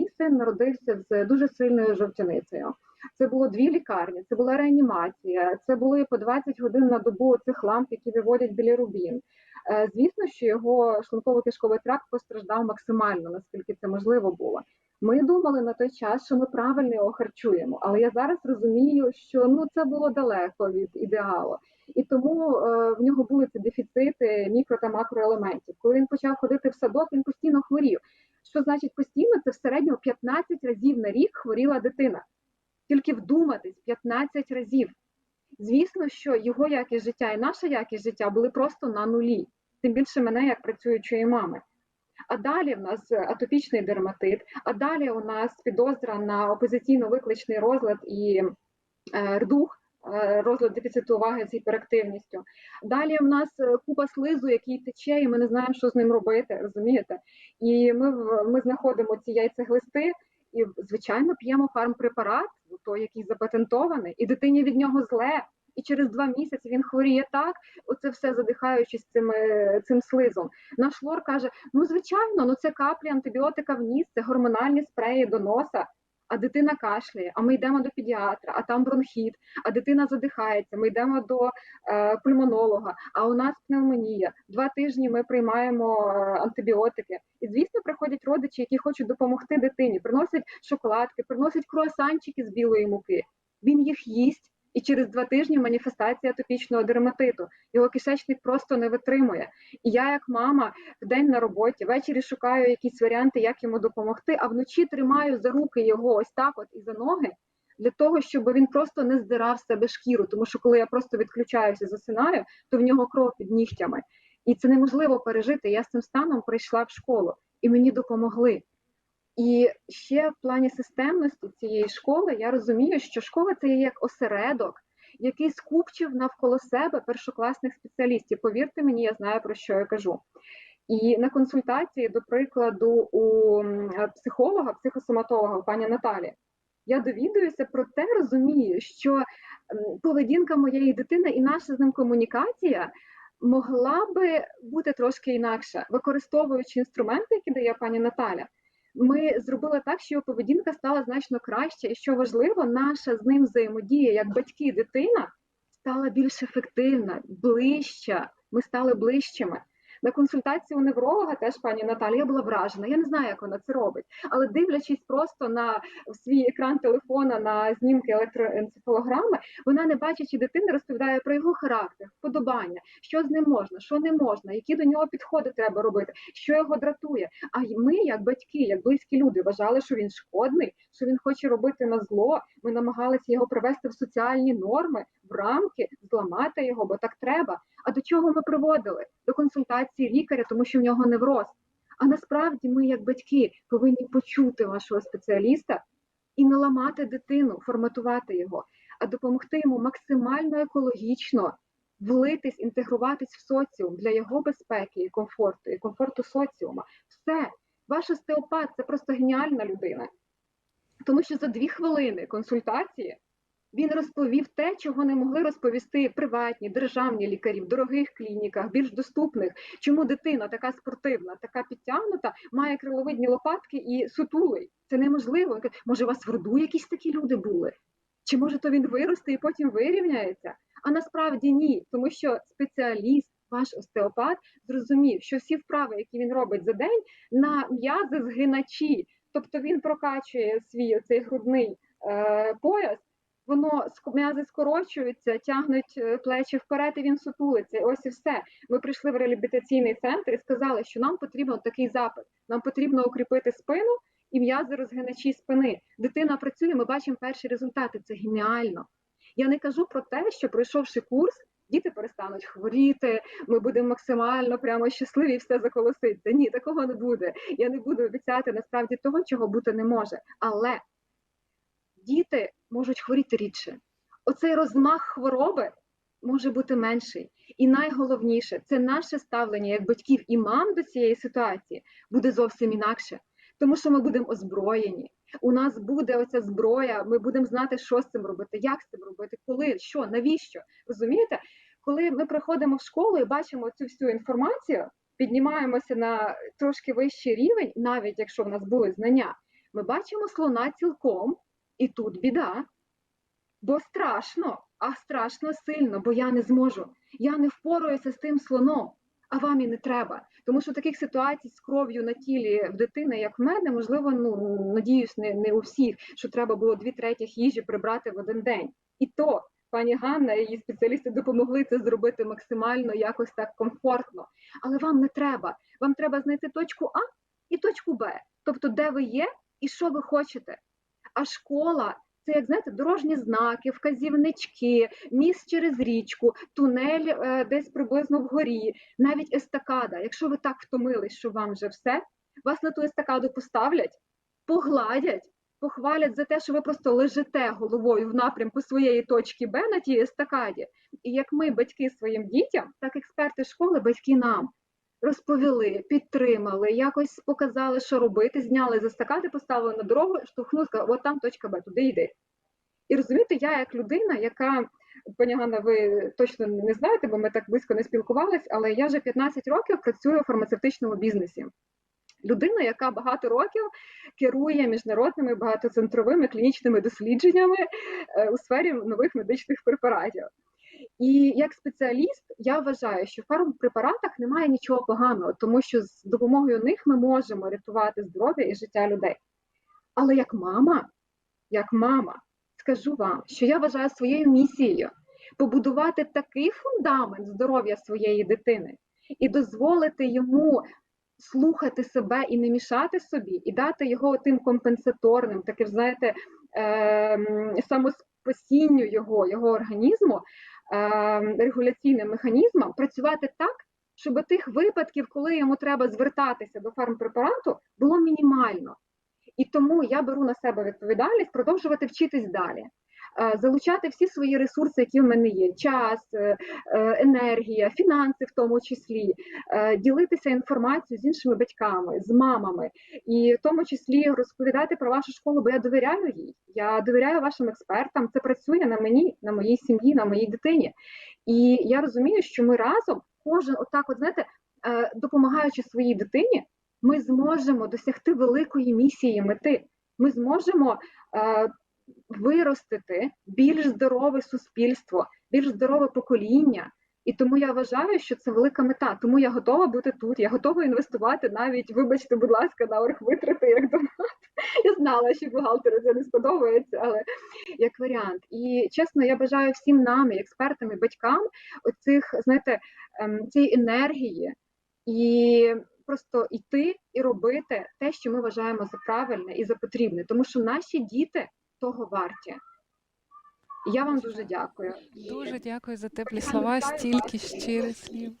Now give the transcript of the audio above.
мій син народився з дуже сильною жовтяницею. Це було дві лікарні, це була реанімація, це були по 20 годин на добу цих ламп, які виводять біля рубін. Звісно, що його шлунково-кишковий тракт постраждав максимально, наскільки це можливо було. Ми думали на той час, що ми правильно його харчуємо, але я зараз розумію, що ну це було далеко від ідеалу, і тому е, в нього були ці дефіцити мікро та макроелементів. Коли він почав ходити в садок, він постійно хворів. Що значить постійно? Це в середньому 15 разів на рік хворіла дитина. Тільки вдуматись 15 разів. Звісно, що його якість життя і наша якість життя були просто на нулі, тим більше мене як працюючої мами. А далі в нас атопічний дерматит, а далі у нас підозра на опозиційно-викличний розлад і е, рдух, е, розлад дефіциту уваги з гіперактивністю. Далі в нас е, купа слизу, який тече, і ми не знаємо, що з ним робити, розумієте? І ми, ми знаходимо ці яйцеглисти і, звичайно, п'ємо фармпрепарат, той, який запатентований, і дитині від нього зле. І через два місяці він хворіє так, оце все задихаючись цим, е, цим слизом. Наш лор каже: ну звичайно, ну це каплі антибіотика в ніс, це гормональні спреї до носа. А дитина кашляє, а ми йдемо до педіатра, а там бронхіт, а дитина задихається. Ми йдемо до е, пульмонолога, а у нас пневмонія. Два тижні ми приймаємо е, антибіотики. І звісно, приходять родичі, які хочуть допомогти дитині. Приносять шоколадки, приносять круасанчики з білої муки. Він їх їсть. І через два тижні маніфестація атопічного дерматиту. Його кишечник просто не витримує. І я, як мама, в день на роботі, ввечері шукаю якісь варіанти, як йому допомогти, а вночі тримаю за руки його ось так, от і за ноги, для того, щоб він просто не здирав себе шкіру. Тому що коли я просто відключаюся, засинаю, то в нього кров під нігтями. І це неможливо пережити. Я з цим станом прийшла в школу, і мені допомогли. І ще в плані системності цієї школи я розумію, що школа це є як осередок, який скупчив навколо себе першокласних спеціалістів. Повірте мені, я знаю про що я кажу. І на консультації, до прикладу, у психолога, психосоматолога, пані Наталі, я довідуюся про те, розумію, що поведінка моєї дитини і наша з ним комунікація могла би бути трошки інакша, використовуючи інструменти, які дає пані Наталя. Ми зробили так, що його поведінка стала значно краще, і що важливо, наша з ним взаємодія як батьки дитина стала більш ефективна, ближча. Ми стали ближчими. На консультації у невролога теж пані Наталія була вражена. Я не знаю, як вона це робить, але дивлячись просто на свій екран телефона на знімки електроенцефалограми, вона, не бачачи дитини, розповідає про його характер, вподобання, що з ним можна, що не можна, які до нього підходи треба робити, що його дратує. А ми, як батьки, як близькі люди, вважали, що він шкодний, що він хоче робити на зло. Ми намагалися його привести в соціальні норми, в рамки, зламати його, бо так треба. А до чого ми приводили? До консультації лікаря, тому що в нього невроз. А насправді ми, як батьки, повинні почути вашого спеціаліста і не ламати дитину, форматувати його, а допомогти йому максимально екологічно влитись, інтегруватись в соціум для його безпеки і комфорту, і комфорту соціума. Все, ваш остеопат це просто геніальна людина. Тому що за дві хвилини консультації він розповів те, чого не могли розповісти приватні, державні лікарі в дорогих клініках, більш доступних. Чому дитина така спортивна, така підтягнута, має криловидні лопатки і сутулий? Це неможливо. Може, у вас в роду якісь такі люди були? Чи може то він виросте і потім вирівняється? А насправді ні, тому що спеціаліст, ваш остеопат, зрозумів, що всі вправи, які він робить за день, на м'язи згиначі. Тобто він прокачує свій оцей грудний е, пояс воно м'язи скорочуються, тягнуть е, плечі вперед, і він сутулиться. Ось і все. Ми прийшли в реабілітаційний центр і сказали, що нам потрібен такий запит. Нам потрібно укріпити спину і м'язи розгиначі спини. Дитина працює, ми бачимо перші результати. Це геніально. Я не кажу про те, що пройшовши курс, діти перестануть хворіти, ми будемо максимально прямо щасливі все заколоситься. Ні, такого не буде. Я не буду обіцяти насправді того, чого бути не може. Але діти можуть хворіти рідше. Оцей розмах хвороби може бути менший. І найголовніше це наше ставлення як батьків і мам до цієї ситуації буде зовсім інакше, тому що ми будемо озброєні. У нас буде оця зброя, ми будемо знати, що з цим робити, як з цим робити, коли, що, навіщо. Розумієте? Коли ми приходимо в школу і бачимо цю всю інформацію, піднімаємося на трошки вищий рівень, навіть якщо в нас були знання, Ми бачимо слона цілком, і тут біда. Бо страшно, а страшно сильно, бо я не зможу. Я не впораюся з тим слоном, а вам і не треба. Тому що таких ситуацій з кров'ю на тілі в дитини, як в мене, можливо, ну надіюсь, не, не у всіх, що треба було дві третіх їжі прибрати в один день. І то пані Ганна і її спеціалісти допомогли це зробити максимально якось так комфортно. Але вам не треба. Вам треба знайти точку А і точку Б, тобто де ви є і що ви хочете. А школа це як знаєте, дорожні знаки, вказівнички, міст через річку, тунель е, десь приблизно вгорі, навіть естакада. Якщо ви так втомились, що вам вже все, вас на ту естакаду поставлять, погладять, похвалять за те, що ви просто лежите головою в напрямку своєї точки Б на тій естакаді. І як ми, батьки своїм дітям, так експерти школи, батьки нам. Розповіли, підтримали, якось показали, що робити, зняли з естакади, поставили на дорогу, штовхнули, сказали, от там точка Б, туди йди. І розумієте, я як людина, яка, пані Ганна, ви точно не знаєте, бо ми так близько не спілкувались, але я вже 15 років працюю у фармацевтичному бізнесі. Людина, яка багато років керує міжнародними багатоцентровими клінічними дослідженнями е, у сфері нових медичних препаратів. І як спеціаліст я вважаю, що в фармпрепаратах немає нічого поганого, тому що з допомогою них ми можемо рятувати здоров'я і життя людей. Але як мама, як мама, скажу вам, що я вважаю своєю місією побудувати такий фундамент здоров'я своєї дитини і дозволити йому слухати себе і не мішати собі, і дати його тим компенсаторним, таким, знаєте, е, самоспасінню його, його організму, регуляційним механізмам працювати так, щоб тих випадків, коли йому треба звертатися до фармпрепарату, було мінімально. І тому я беру на себе відповідальність продовжувати вчитись далі, е, залучати всі свої ресурси, які в мене є: час, е, е, енергія, фінанси, в тому числі, е, ділитися інформацією з іншими батьками, з мамами, і в тому числі розповідати про вашу школу, бо я довіряю їй. Я довіряю вашим експертам. Це працює на мені, на моїй сім'ї, на моїй дитині. І я розумію, що ми разом, кожен, отак, от знаєте, е, допомагаючи своїй дитині ми зможемо досягти великої місії мети. Ми зможемо е, виростити більш здорове суспільство, більш здорове покоління. І тому я вважаю, що це велика мета. Тому я готова бути тут. Я готова інвестувати навіть, вибачте, будь ласка, на оргвитрати як донат. Я знала, що бухгалтеру це не сподобається, але як варіант. І чесно, я бажаю всім нам, експертам, і батькам, оцих, знаєте, ем, цієї енергії і просто йти і робити те, що ми вважаємо за правильне і за потрібне, тому що наші діти того варті. Я вам дуже дякую. Дуже дякую за теплі слова, стільки щирих слів.